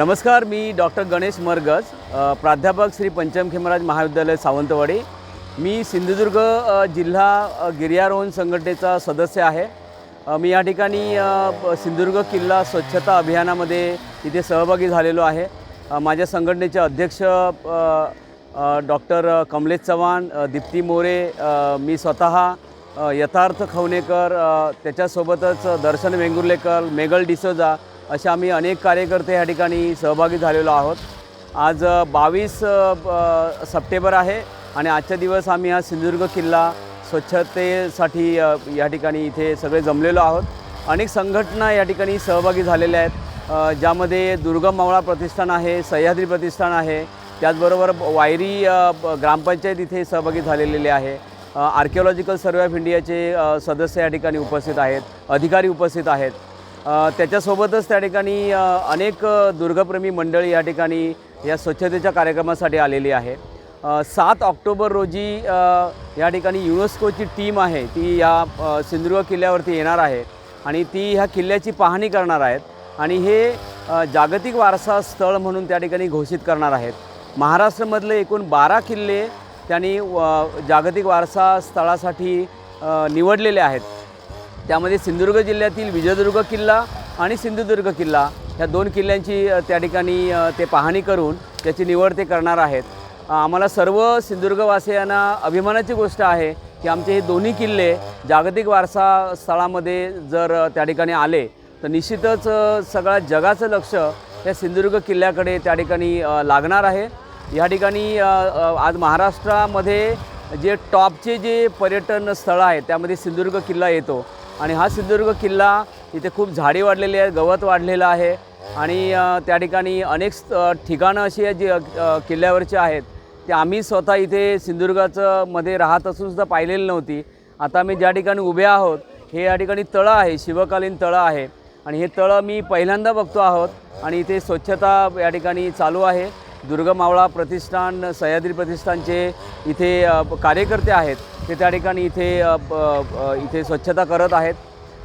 नमस्कार मी डॉक्टर गणेश मरगज प्राध्यापक श्री पंचम खेमराज महाविद्यालय सावंतवाडी. मी सिंधुदुर्ग जिल्हा गिर्यारोहण संघटनेचा सदस्य आहे. मी या ठिकाणी सिंधुदुर्ग किल्ला स्वच्छता अभियानामध्ये इथे सहभागी झालेलो आहे. माझ्या संघटनेचे अध्यक्ष डॉक्टर कमलेश चव्हाण दीप्ती मोरे मी स्वतः यथार्थ खवणेकर त्याच्यासोबतच दर्शन वेंगुर्लेकर मेगल डिसोजा असे आम्ही अनेक कार्यकर्ते या ठिकाणी सहभागी झालेलो आहोत. आज बावीस सप्टेंबर आहे आणि आजच्या दिवस आम्ही हा सिंधुदुर्ग किल्ला स्वच्छतेसाठी या ठिकाणी इथे सगळे जमलेलो आहोत. अनेक संघटना या ठिकाणी सहभागी झालेल्या आहेत. ज्यामध्ये दुर्गम मावळा प्रतिष्ठान आहे सह्याद्री प्रतिष्ठान आहे त्याचबरोबर वायरी ग्रामपंचायत इथे सहभागी झालेले आहे. आर्किओलॉजिकल सर्वे ऑफ इंडियाचे सदस्य या ठिकाणी उपस्थित आहेत अधिकारी उपस्थित आहेत. त्याच्यासोबतच त्या ठिकाणी अनेक दुर्गप्रेमी मंडळी या ठिकाणी या स्वच्छतेच्या कार्यक्रमासाठी आलेली आहे. सात ऑक्टोबर रोजी या ठिकाणी युनेस्कोची टीम आहे ती या सिंधुदुर्ग किल्ल्यावरती येणार आहे आणि ती ह्या किल्ल्याची पाहणी करणार आहेत आणि हे जागतिक वारसा स्थळ म्हणून त्या ठिकाणी घोषित करणार आहेत. महाराष्ट्रामधले एकूण बारा किल्ले त्यांनी व- जागतिक वारसा स्थळासाठी निवडलेले आहेत. त्यामध्ये सिंधुदुर्ग जिल्ह्यातील विजयदुर्ग किल्ला आणि सिंधुदुर्ग किल्ला ह्या दोन किल्ल्यांची त्या ठिकाणी ते पाहणी करून त्याची निवड ते करणार आहेत. आम्हाला सर्व सिंधुदुर्गवासियांना अभिमानाची गोष्ट आहे की आमचे हे दोन्ही किल्ले जागतिक वारसा स्थळामध्ये जर त्या ठिकाणी आले तर निश्चितच सगळ्या जगाचं लक्ष या सिंधुदुर्ग किल्ल्याकडे त्या ठिकाणी लागणार आहे. या ठिकाणी आज महाराष्ट्रामध्ये जे टॉपचे जे पर्यटन स्थळं आहेत त्यामध्ये सिंधुदुर्ग किल्ला येतो. आणि हा सिंधुदुर्ग किल्ला इथे खूप झाडी वाढलेली आहे गवत वाढलेलं आहे. आणि त्या ठिकाणी अनेक ठिकाणं अशी आहेत जी किल्ल्यावरचे आहेत. ते आम्ही स्वतः इथे सिंधुदुर्गाचं मध्ये राहत असूनसुद्धा पाहिलेली नव्हती. आता आम्ही ज्या ठिकाणी उभे आहोत हे या ठिकाणी तळं आहे शिवकालीन तळं आहे. आणि हे तळं मी पहिल्यांदा बघतो आहोत. आणि इथे स्वच्छता या ठिकाणी चालू आहे. दुर्ग मावळा प्रतिष्ठान सह्याद्री प्रतिष्ठानचे इथे कार्यकर्ते आहेत. ते त्या ठिकाणी इथे इथे स्वच्छता करत आहेत.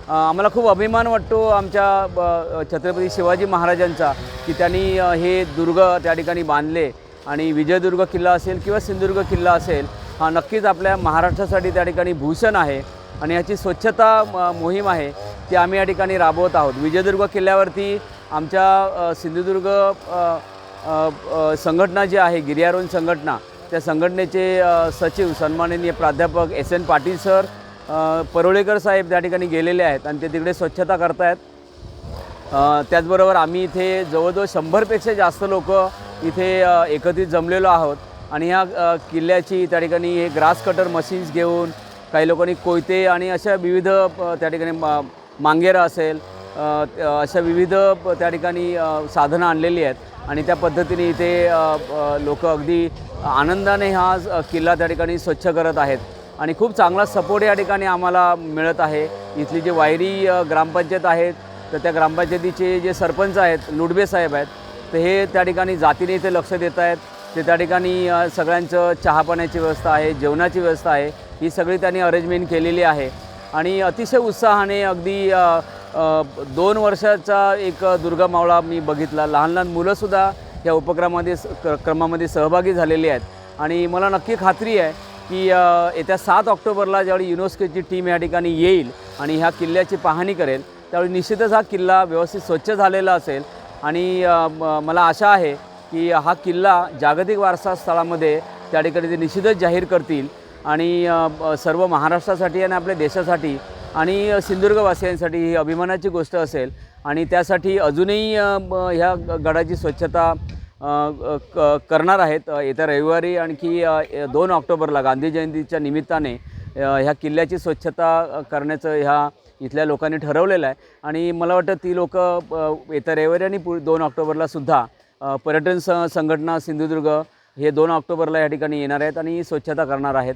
आम्हाला खूप अभिमान वाटतो आमच्या ब- छत्रपती शिवाजी महाराजांचा की त्यांनी हे दुर्ग त्या ठिकाणी बांधले. आणि विजयदुर्ग किल्ला असेल किंवा सिंधुदुर्ग किल्ला असेल हा नक्कीच आपल्या महाराष्ट्रासाठी त्या ठिकाणी भूषण आहे. आणि ह्याची स्वच्छता म- मोहीम आहे ती आम्ही या ठिकाणी राबवत आहोत. विजयदुर्ग किल्ल्यावरती आमच्या सिंधुदुर्ग संघटना जी आहे गिर्यारोहण संघटना त्या संघटनेचे सचिव सन्माननीय प्राध्यापक S N Patil sir Parolekar साहेब त्या ठिकाणी गेलेले आहेत आणि ते तिकडे स्वच्छता करतायत. त्याचबरोबर आम्ही इथे जवळजवळ शंभरपेक्षा जास्त लोक इथे एकत्रित जमलेलो आहोत आणि ह्या किल्ल्याची त्या ठिकाणी हे ग्रास कटर मशीन्स घेऊन काही लोकांनी कोयते आणि अशा विविध त्या ठिकाणी मा मांगेरं असेल अशा विविध प- त्या ठिकाणी साधनं आणलेली आहेत. आणि त्या पद्धतीने इथे लोक अगदी आनंदाने हा किल्ला त्या ठिकाणी स्वच्छ करत आहेत. आणि खूप चांगला सपोर्ट या ठिकाणी आम्हाला मिळत आहे. इथली जी वायरी ग्रामपंचायत आहेत तर त्या ग्रामपंचायतीचे जे सरपंच आहेत लुडबे साहेब आहेत तर हे त्या ठिकाणी जातीने इथे लक्ष देत आहेत. ते त्या ठिकाणी सगळ्यांचं चहापाण्याची व्यवस्था आहे जेवणाची व्यवस्था आहे ही सगळी त्यांनी अरेंजमेंट केलेली आहे. आणि अतिशय उत्साहाने अगदी दोन वर्षाचा एक दुर्गा मावळा मी बघितला. लहान लहान मुलंसुद्धा या उपक्रमामध्ये स- क्रमामध्ये सहभागी झालेली आहेत. आणि मला नक्की खात्री आहे की येत्या सात ऑक्टोबरला ज्यावेळी युनेस्कोची टीम या ठिकाणी येईल आणि ह्या किल्ल्याची पाहणी करेल त्यावेळी निश्चितच हा किल्ला व्यवस्थित स्वच्छ झालेला असेल. आणि म- मला आशा आहे की हा किल्ला जागतिक वारसा स्थळामध्ये त्या ठिकाणी ते निश्चितच जाहीर करतील. आणि सर्व महाराष्ट्रासाठी आणि आपल्या देशासाठी आणि सिंधुदुर्गवासियांसाठी ही अभिमानाची गोष्ट असेल आणि त्यासाठी अजूनही ह्या गडाची स्वच्छता क करणार आहेत. येत्या रविवारी आणखी दोन ऑक्टोबरला गांधी जयंतीच्या निमित्ताने ह्या किल्ल्याची स्वच्छता करण्याचं ह्या इथल्या लोकांनी ठरवलेलं आहे. आणि मला वाटतं ती लोक येत्या रविवारी आणि पु दोन ऑक्टोबरला सुद्धा पर्यटन स संघटना सिंधुदुर्ग हे दोन ऑक्टोबरला या ठिकाणी येणार आहेत आणि स्वच्छता करणार आहेत.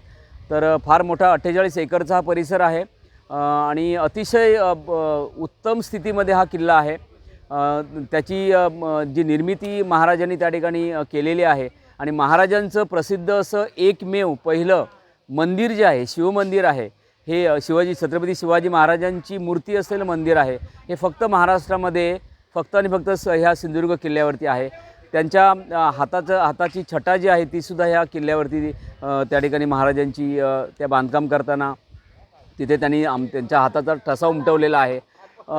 तर फार मोठा अठ्ठेचाळीस एकरचा हा परिसर आहे. आणि अतिशय उत्तम स्थितीमध्ये हा किल्ला आहे. त्याची जी निर्मिती महाराजांनी त्या ठिकाणी केलेली आहे. आणि महाराजांचं प्रसिद्ध असं एकमेव पहिलं मंदिर जे आहे शिवमंदिर आहे हे शिवाजी छत्रपती शिवाजी महाराजांची मूर्ती असलेलं मंदिर आहे. हे फक्त महाराष्ट्रामध्ये फक्त आणि फक्त स ह्या सिंधुदुर्ग किल्ल्यावरती आहे. त्यांच्या हाताचं हाताची छटा जी आहे तीसुद्धा ह्या किल्ल्यावरती त्या ठिकाणी महाराजांची त्या बांधकाम करताना तिथे त्यांनी आम त्यांच्या हाताचा ठसा उमटवलेला आहे.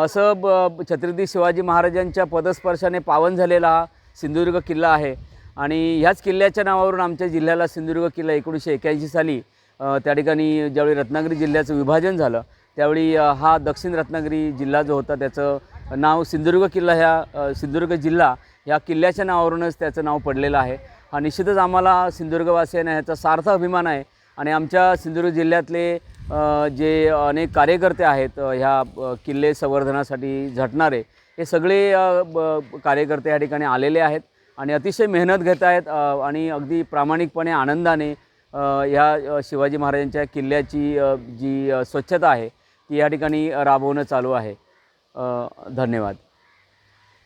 असं ब छत्रपती शिवाजी महाराजांच्या पदस्पर्शाने पावन झालेला हा सिंधुदुर्ग किल्ला आहे. आणि ह्याच किल्ल्याच्या नावावरून आमच्या जिल्ह्याला सिंधुदुर्ग किल्ला एकोणीसशे एक्याऐंशी साली त्या ठिकाणी ज्यावेळी रत्नागिरी जिल्ह्याचं विभाजन झालं त्यावेळी हा दक्षिण रत्नागिरी जिल्हा जो होता त्याचं नाव सिंधुदुर्ग किल्ला ह्या सिंधुदुर्ग जिल्हा ह्या किल्ल्याच्या नावावरूनच त्याचं नाव पडलेलं आहे. हा निश्चितच आम्हाला सिंधुदुर्गवासियांना ह्याचा सार्थ अभिमान आहे. आणि आमच्या सिंधुदुर्ग जिल्ह्यातले जे अनेक कार्यकर्ते आहेत ह्या किल्ले संवर्धनासाठी झटणारे हे सगळे ब- कार्यकर्ते या ठिकाणी आलेले आहेत आणि अतिशय मेहनत घेत आहेत आणि अगदी प्रामाणिकपणे आनंदाने ह्या शिवाजी महाराजांच्या किल्ल्याची जी स्वच्छता आहे ती या ठिकाणी राबवणं चालू आहे. धन्यवाद.